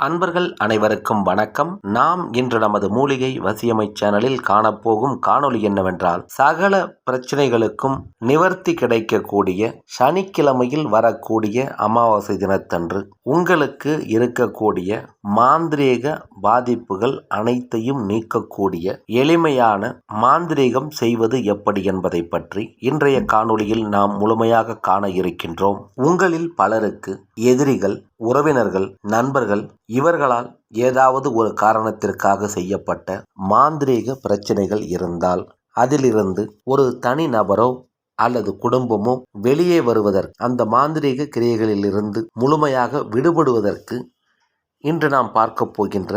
அன்பர்கள் அனைவருக்கும் வணக்கம். நாம் இன்று நமது மூலிகை வசியமை சேனலில் காணப்போகும் காணொளி என்னவென்றால் சகல பிரச்சனைகளுக்கும் நிவர்த்தி கிடைக்கக்கூடிய சனிக்கிழமையில் வரக்கூடிய அமாவாசை தினத்தன்று உங்களுக்கு இருக்கக்கூடிய மாந்திரீக பாதிப்புகள் அனைத்தையும் நீக்கக்கூடிய எளிமையான மாந்திரீகம் செய்வது எப்படி என்பதை பற்றி இன்றைய காணொளியில் நாம் முழுமையாக காண இருக்கின்றோம். உங்களில் பலருக்கு எதிரிகள் உறவினர்கள் நண்பர்கள் இவர்களால் ஏதாவது ஒரு காரணத்திற்காக செய்யப்பட்ட மாந்திரீக பிரச்சனைகள் இருந்தால் அதிலிருந்து ஒரு தனி நபரோ அல்லது குடும்பமோ வெளியே வருவதற்கு அந்த மாந்திரீக கிரியைகளிலிருந்து முழுமையாக விடுபடுவதற்கு இன்று நாம் பார்க்க போகின்ற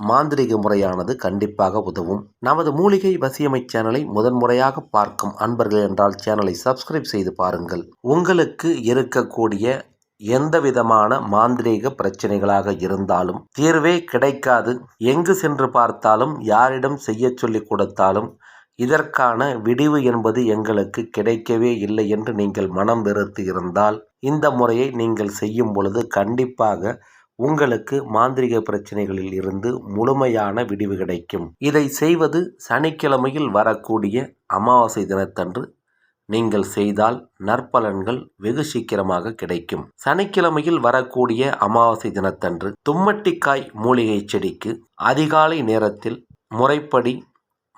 மாந்திரிக முறையானது கண்டிப்பாக உதவும். நமது மூலிகை வசியமை சேனலை முதன்முறையாக பார்க்கும் அன்பர்கள் என்றால் சேனலை சப்ஸ்கிரைப் செய்து பாருங்கள். உங்களுக்கு இருக்கக்கூடிய எந்த விதமான மாந்திரீக பிரச்சனைகளாக இருந்தாலும் தீர்வே கிடைக்காது. எங்கு சென்று பார்த்தாலும் யாரிடம் செய்ய சொல்லி கொடுத்தாலும் இதற்கான விடிவு என்பது எங்களுக்கு கிடைக்கவே இல்லை என்று நீங்கள் மனம் வெறுத்து இருந்தால் இந்த முறையை நீங்கள் செய்யும் பொழுது கண்டிப்பாக உங்களுக்கு மாந்திரிக பிரச்சனைகளில் இருந்து முழுமையான விடிவு கிடைக்கும். இதை செய்வது சனிக்கிழமையில் வரக்கூடிய அமாவாசை தினத்தன்று நீங்கள் செய்தால் நற்பலன்கள் வெகு சீக்கிரமாக கிடைக்கும். சனிக்கிழமையில் வரக்கூடிய அமாவாசை தினத்தன்று தும்மட்டிக்காய் மூலிகை செடிக்கு அதிகாலை நேரத்தில் முறைப்படி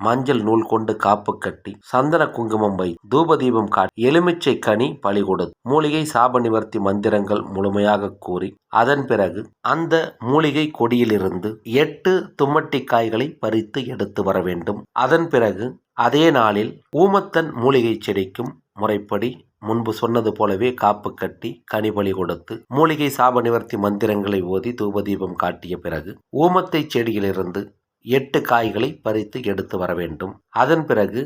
மஞ்சள் நூல் கொண்டு காப்பு கட்டி சந்தன குங்குமம் வை தூபதீபம் காட்டி எலுமிச்சை கனி பழி மூலிகை சாப நிவர்த்தி மந்திரங்கள் முழுமையாக கூறி அதன் பிறகு அந்த மூலிகை கொடியிலிருந்து எட்டு தும்மட்டிக்காய்களை பறித்து எடுத்து வர வேண்டும். அதன் பிறகு அதே நாளில் ஊமத்தன் மூலிகை செடிக்கும் முறைப்படி முன்பு சொன்னது போலவே காப்பு கட்டி கனிபலி கொடுத்து மூலிகை சாப நிவர்த்தி மந்திரங்களை ஓதி தூபதீபம் காட்டிய பிறகு ஊமத்தை செடியிலிருந்து எட்டு காய்களை பறித்து எடுத்து வர வேண்டும். அதன் பிறகு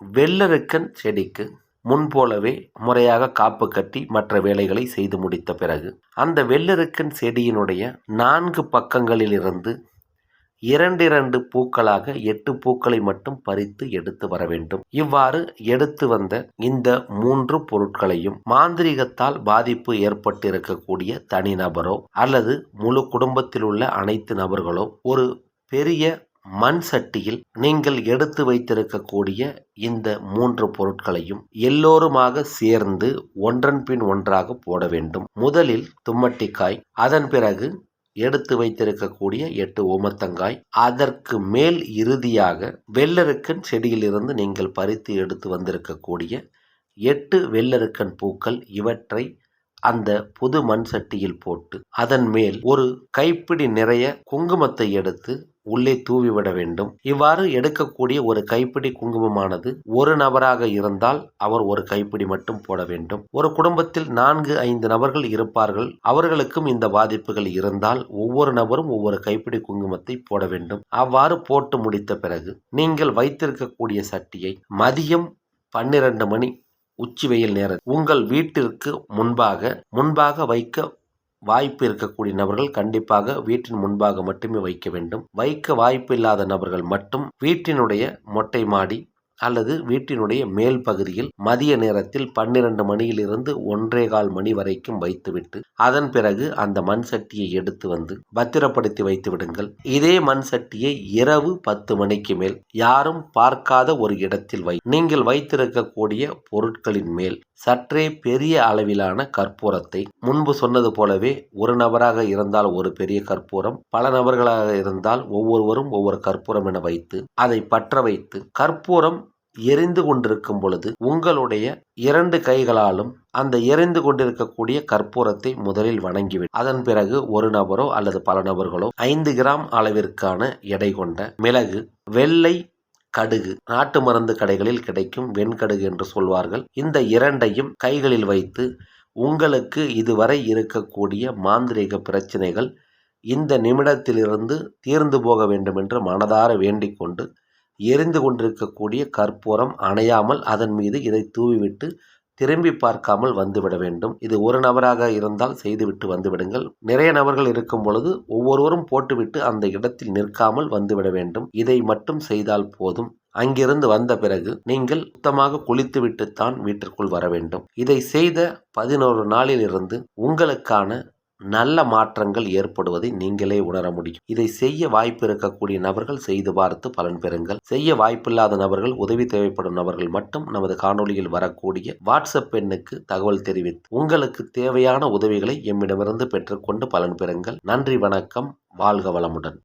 வெள்ளருக்கன் செடிக்கு முன்போலவே முறையாக காப்பு கட்டி மற்ற வேலைகளை செய்து முடித்த பிறகு அந்த வெள்ளருக்கன் செடியினுடைய நான்கு பக்கங்களிலிருந்து இரண்டிரண்டு பூக்களாக எட்டு பூக்களை மட்டும் பறித்து எடுத்து வர வேண்டும். இவ்வாறு எடுத்து வந்த இந்த மூன்று பொருட்களையும் மாந்திரிகத்தால் பாதிப்பு ஏற்பட்டிருக்கக்கூடிய தனிநபரோ அல்லது முழு குடும்பத்தில் உள்ள அனைத்து நபர்களோ ஒரு பெரிய மண் சட்டியில் நீங்கள் எடுத்து வைத்திருக்கக்கூடிய இந்த மூன்று பொருட்களையும் எல்லோருமாக சேர்ந்து ஒன்றன் பின் ஒன்றாக போட வேண்டும். முதலில் தும்மட்டிக்காய் அதன் பிறகு எடுத்து வைத்திருக்கக்கூடிய எட்டு ஓமத்தங்காய். அதற்கு மேல் இறுதியாக வெள்ளருக்கன் செடியிலிருந்து நீங்கள் பறித்து எடுத்து வந்திருக்கக்கூடிய எட்டு வெள்ளருக்கன் பூக்கள் இவற்றை அந்த புது மண் சட்டியில் போட்டு அதன் மேல் ஒரு கைப்பிடி நிறைய குங்குமத்தை எடுத்து உள்ளே தூவிவிட வேண்டும். இவ்வாறு எடுக்கக்கூடிய ஒரு கைப்பிடி குங்குமமானது ஒரு நபராக இருந்தால் அவர் ஒரு கைப்பிடி மட்டும் போட வேண்டும். ஒரு குடும்பத்தில் நான்கு ஐந்து நபர்கள் இருப்பார்கள். அவர்களுக்கும் இந்த பாதிப்புகள் இருந்தால் ஒவ்வொரு நபரும் ஒவ்வொரு கைப்பிடி குங்குமத்தை போட வேண்டும். அவ்வாறு போட்டு முடித்த பிறகு நீங்கள் வைத்திருக்கக்கூடிய சட்டியை மதியம் பன்னிரண்டு மணி உச்சி வெயில் நேரம் உங்கள் வீட்டிற்கு முன்பாக முன்பாக வைக்க வாய்ப்பு இருக்கக்கூடிய நபர்கள் கண்டிப்பாக வீட்டின் முன்பாக மட்டுமே வைக்க வேண்டும். வைக்க வாய்ப்பு இல்லாத நபர்கள் மட்டும் வீட்டினுடைய மொட்டை மாடி அல்லது வீட்டினுடைய மேல் பகுதியில் மதிய நேரத்தில் பன்னிரண்டு மணியிலிருந்து ஒன்றே கால் மணி வரைக்கும் வைத்துவிட்டு அதன் பிறகு அந்த மண் சட்டியை எடுத்து வந்து பத்திரப்படுத்தி வைத்து விடுங்கள். இதே மண் சட்டியை இரவு பத்து மணிக்கு மேல் யாரும் பார்க்காத ஒரு இடத்தில் வை. நீங்கள் வைத்திருக்கக்கூடிய பொருட்களின் மேல் சற்றே பெரிய அளவிலான கற்பூரத்தை முன்பு சொன்னது போலவே ஒரு நபராக இருந்தால் ஒரு பெரிய கற்பூரம் பல நபர்களாக இருந்தால் ஒவ்வொருவரும் ஒவ்வொரு கற்பூரம் என வைத்து அதை பற்ற வைத்து கற்பூரம் எரிந்து கொண்டிருக்கும் பொழுது உங்களுடைய இரண்டு கைகளாலும் அந்த எரிந்து கொண்டிருக்கக்கூடிய கற்பூரத்தை முதலில் வணங்கிவிடும் அதன் பிறகு ஒரு நபரோ அல்லது பல நபர்களோ ஐந்து கிராம் அளவிற்கான எடை கொண்ட மிளகு வெள்ளை கடுகு நாட்டு மருந்து கடைகளில் கிடைக்கும் வெண்கடுகு என்று சொல்வார்கள். இந்த இரண்டையும் கைகளில் வைத்து உங்களுக்கு இதுவரை இருக்கக்கூடிய மாந்திரீக பிரச்சனைகள் இந்த நிமிடத்திலிருந்து தீர்ந்து போக வேண்டும் என்று மனதார வேண்டிக் கொண்டு எரிந்து கொண்டிருக்கக்கூடிய கற்பூரம் அணையாமல் அதன் மீது இதை தூவிவிட்டு திரும்பி பார்க்காமல் வந்துவிட வேண்டும். இது ஒரு நபராக இருந்தால் செய்துவிட்டு வந்துவிடுங்கள். நிறைய நபர்கள் இருக்கும் பொழுது ஒவ்வொருவரும் போட்டுவிட்டு அந்த இடத்தில் நிற்காமல் வந்துவிட வேண்டும். இதை மட்டும் செய்தால் போதும். அங்கிருந்து வந்த பிறகு நீங்கள் சுத்தமாக குளித்துவிட்டுத்தான் வீட்டிற்குள் வர வேண்டும். இதை செய்த பதினோரு நாளிலிருந்து உங்களுக்கான நல்ல மாற்றங்கள் ஏற்படுவதை நீங்களே உணர முடியும். இதை செய்ய வாய்ப்பு இருக்கக்கூடிய நபர்கள் செய்து பார்த்து பலன் பெறுங்கள். செய்ய வாய்ப்பில்லாத நபர்கள் உதவி தேவைப்படும் நபர்கள் மட்டும் நமது காணொளியில் வரக்கூடிய வாட்ஸ்அப் எண்ணுக்கு தகவல் தெரிவித்து உங்களுக்கு தேவையான உதவிகளை எம்மிடமிருந்து பெற்றுக்கொண்டு பலன் பெறுங்கள். நன்றி வணக்கம். வாழ்க வளமுடன்.